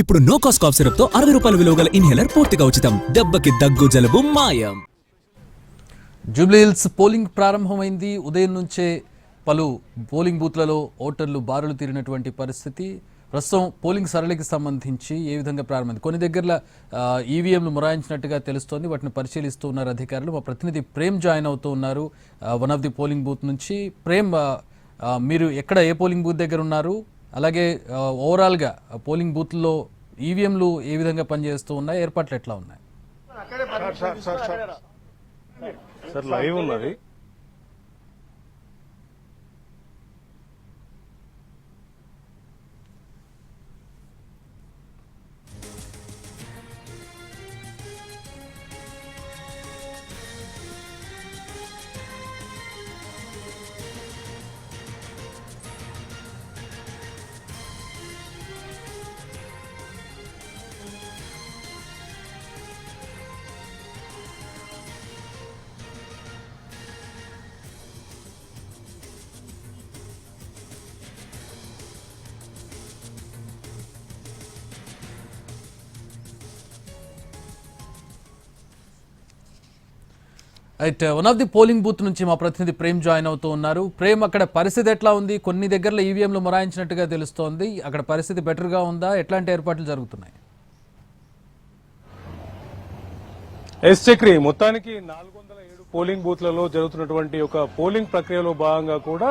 ఇప్పుడు no cost cough సిరప్తో అరవై రూపాయల విలువ గల ఇన్హేలర్ పూర్తిగా ఉచితం. దెబ్బకి దగ్గు జలుబు మాయం. జూబ్లీహిల్స్ పోలింగ్ ప్రారంభమైంది. ఉదయం నుంచే పలు పోలింగ్ బూత్లలో ఓటర్లు బారులు తీరినటువంటి పరిస్థితి. ప్రస్తుతం పోలింగ్ సరళికి సంబంధించి ఏ విధంగా ప్రారంభమైంది? కొన్ని దగ్గరలో ఈవీఎంలు మొరాయించినట్టుగా తెలుస్తోంది. వాటిని పరిశీలిస్తూ ఉన్నారు అధికారులు. మా ప్రతినిధి ప్రేమ్ జాయిన్ అవుతూ ఉన్నారు. One of the polling booth నుంచి. ప్రేమ్ మీరు ఎక్కడ ఏ పోలింగ్ బూత్ దగ్గర ఉన్నారు? అలాగే ఓవరాల్గా పోలింగ్ బూత్లో ఈవీఎంలు ఏ విధంగా పనిచేస్తూ ఉన్నాయి ఏర్పాట్లు ఎట్లా ఉన్నాయి? సార్ లైవ్ ఉన్నది. Right one of the polling booth నుంచి మా ప్రతినిధి ప్రేమ్ జాయిన్ అవుతూ ఉన్నారు. ప్రేమ్ అక్కడ పరిస్థితి ఎట్లా ఉంది? కొన్ని దగ్గరలో ఈవీఎంలు మొరాయించినట్టుగా తెలుస్తోంది. అక్కడ పరిస్థితి బెటర్గా ఉందా? ఎట్లాంటి ఏర్పాట్లు జరుగుతున్నాయి? ఎస్ చక్రి మొత్తానికి నాలుగు వందల పోలింగ్ బూత్లలో జరుగుతున్నటువంటి ఒక పోలింగ్ ప్రక్రియలో భాగంగా కూడా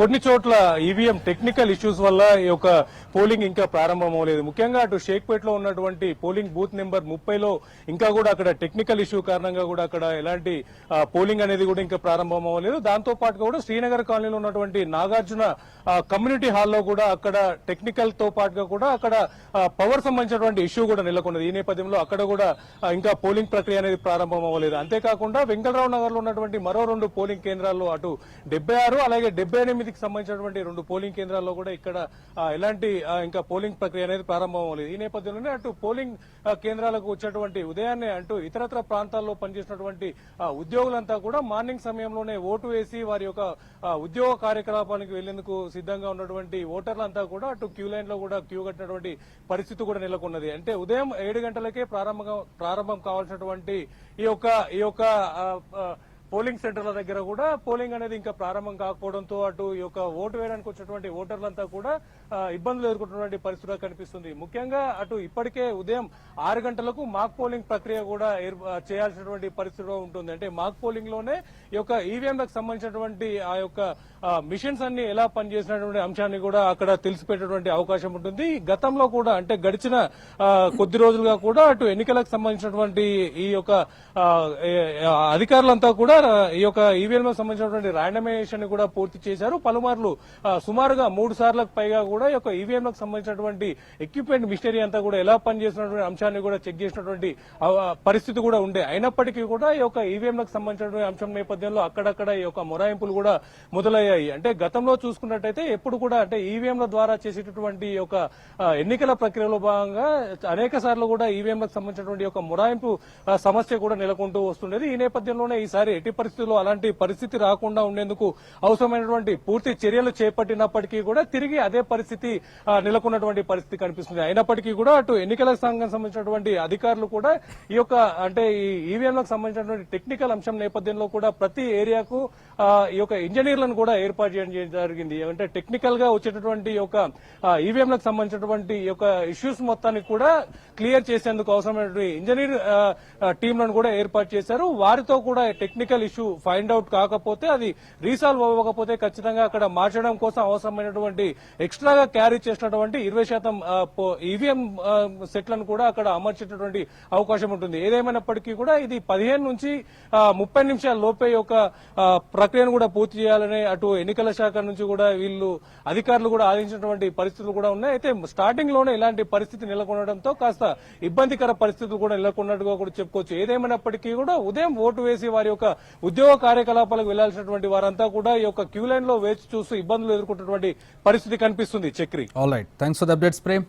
కొన్ని చోట్ల ఈవీఎం టెక్నికల్ ఇష్యూస్ వల్ల ఈ యొక్క పోలింగ్ ఇంకా ప్రారంభం అవ్వలేదు ముఖ్యంగా అటు షేక్పేట్లో ఉన్నటువంటి పోలింగ్ బూత్ నెంబర్ ముప్పైలో ఇంకా కూడా అక్కడ టెక్నికల్ ఇష్యూ కారణంగా కూడా అక్కడ ఎలాంటి పోలింగ్ అనేది కూడా ఇంకా ప్రారంభం అవ్వలేదు దాంతో పాటుగా కూడా శ్రీనగర్ కాలనీలో ఉన్నటువంటి నాగార్జున కమ్యూనిటీ హాల్లో కూడా అక్కడ టెక్నికల్తో పాటుగా కూడా అక్కడ పవర్ సంబంధించినటువంటి ఇష్యూ కూడా నెలకొన్నది. ఈ నేపథ్యంలో అక్కడ కూడా ఇంకా పోలింగ్ ప్రక్రియ అనేది ప్రారంభం అవ్వలేదు అంతేకాకుండా వెంకటరావు నగర్లో ఉన్నటువంటి మరో రెండు పోలింగ్ కేంద్రాల్లో అటు డెబ్బై ఆరు అలాగే డెబ్బై ఎనిమిదికి సంబంధించినటువంటి రెండు పోలింగ్ కేంద్రాల్లో కూడా ఇక్కడ ఎలాంటి ఇంకా పోలింగ్ ప్రక్రియ అనేది ప్రారంభం అవ్వలేదు. ఈ నేపథ్యంలోనే అటు పోలింగ్ కేంద్రాలకు వచ్చేటువంటి ఉదయాన్నే అంటూ ఇతరత్ర ప్రాంతాల్లో పనిచేసినటువంటి ఉద్యోగులంతా కూడా మార్నింగ్ సమయంలోనే ఓటు వేసి వారి యొక్క ఉద్యోగ కార్యకలాపానికి వెళ్ళేందుకు సిద్ధంగా ఉన్నటువంటి ఓటర్లంతా కూడా అటు క్యూ లైన్లో కూడా క్యూ కట్టినటువంటి పరిస్థితి కూడా నెలకొన్నది. అంటే ఉదయం ఏడు గంటలకే ప్రారంభం ప్రారంభం కావాల్సినటువంటి ఈ యొక్క ఈ యొక్క పోలింగ్ సెంటర్ల దగ్గర కూడా పోలింగ్ అనేది ఇంకా ప్రారంభం కాకపోవడంతో అటు ఈ యొక్క ఓటు వేయడానికి వచ్చినటువంటి ఓటర్లంతా కూడా ఇబ్బందులు ఎదుర్కొంటున్నటువంటి పరిస్థితిగా కనిపిస్తుంది. ముఖ్యంగా అటు ఇప్పటికే ఉదయం ఆరు గంటలకు మాక్ పోలింగ్ ప్రక్రియ కూడా చేయాల్సినటువంటి పరిస్థితిలో ఉంటుంది. అంటే మాక్ పోలింగ్లోనే ఈ యొక్క ఈవీఎంలకు సంబంధించినటువంటి ఆ యొక్క మిషన్స్ అన్ని ఎలా పనిచేసినటువంటి అంశాన్ని కూడా అక్కడ తెలిసిపెట్టేటువంటి అవకాశం ఉంటుంది. గతంలో కూడా అంటే గడిచిన కొద్ది రోజులుగా కూడా అటు ఎన్నికలకు సంబంధించినటువంటి ఈ యొక్క అధికారులంతా కూడా ఈ యొక్క ఈవీఎం సంబంధించినటువంటి ర్యాండమైజేషన్ కూడా పూర్తి చేశారు. పలుమార్లు సుమారుగా మూడు సార్లకు పైగా కూడా ఈ యొక్క ఈవీఎం లకు సంబంధించినటువంటి ఎక్విప్మెంట్ మిషనరీ అంతా కూడా ఎలా పనిచేసినటువంటి అంశాన్ని కూడా చెక్ చేసినటువంటి పరిస్థితి కూడా ఉండే. అయినప్పటికీ కూడా ఈ యొక్క ఈవీఎం లకు సంబంధించినటువంటి అంశం నేపథ్యంలో అక్కడక్కడ ఈ యొక్క మొరాయింపులు కూడా మొదలయ్యాయి. అంటే గతంలో చూసుకున్నట్టయితే ఎప్పుడు కూడా అంటే ఈవీఎంల ద్వారా చేసేటటువంటి ఈ యొక్క ఎన్నికల ప్రక్రియలో భాగంగా అనేక సార్లు కూడా ఈవీఎంలకు సంబంధించినటువంటి ఒక మొరాయింపు సమస్య కూడా నెలకొంటూ వస్తుండేది. ఈ నేపథ్యంలోనే ఈసారి ఎట్టి పరిస్థితుల్లో అలాంటి పరిస్థితి రాకుండా ఉండేందుకు అవసరమైనటువంటి పూర్తి చర్యలు చేపట్టినప్పటికీ కూడా తిరిగి అదే పరిస్థితి నెలకొన్నటువంటి పరిస్థితి కనిపిస్తుంది. అయినప్పటికీ కూడా అటు ఎన్నికల సంఘం సంబంధించినటువంటి అధికారులు కూడా ఈ యొక్క అంటే ఈ ఈవీఎంలకు సంబంధించినటువంటి టెక్నికల్ అంశం నేపథ్యంలో కూడా ప్రతి ఏరియాకు ఈ యొక్క ఇంజనీర్లను కూడా ఏర్పాటు చేయడం జరిగింది. అంటే టెక్నికల్గా వచ్చేటటువంటి యొక్క ఈవీఎంలకు సంబంధించినటువంటి యొక్క ఇష్యూస్ మొత్తాన్ని కూడా క్లియర్ చేసేందుకు అవసరమైనటువంటి ఇంజనీర్ టీంలను కూడా ఏర్పాటు చేశారు. వారితో కూడా టెక్నికల్ ఇష్యూ ఫైండ్ అవుట్ కాకపోతే అది రీసాల్వ్ అవ్వకపోతే ఖచ్చితంగా అక్కడ మార్చడం కోసం అవసరమైనటువంటి ఎక్స్ట్రాగా క్యారీ చేసినటువంటి ఇరవై శాతం ఈవీఎం సెట్లను కూడా అక్కడ అమర్చేటటువంటి అవకాశం ఉంటుంది. ఏదేమైనప్పటికీ కూడా ఇది పదిహేను నుంచి ముప్పై నిమిషాల లోపే యొక్క ప్రక్రియను కూడా పూర్తి చేయాలని అటు ఎన్నికల శాఖ నుంచి కూడా వీళ్ళు అధికారులు కూడా ఆదించినటువంటి పరిస్థితులు కూడా ఉన్నాయి. అయితే స్టార్టింగ్లోనే ఇలాంటి పరిస్థితి నెలకొనడంతో కాస్త ఇబ్బందికర పరిస్థితులు కూడా నెలకొన్నట్టుగా కూడా చెప్పుకోవచ్చు. ఏదేమైనప్పటికీ కూడా ఉదయం ఓటు వేసి వారి యొక్క ఉద్యోగ కార్యకలాపాలకు వెళ్ళాల్సినటువంటి వారంతా కూడా ఈ యొక్క క్యూ లైన్లో వేచి చూస్తూ ఇబ్బందులు ఎదుర్కొంటున్నటువంటి పరిస్థితి కనిపిస్తుంది. Chakri. All right thanks for updates Prem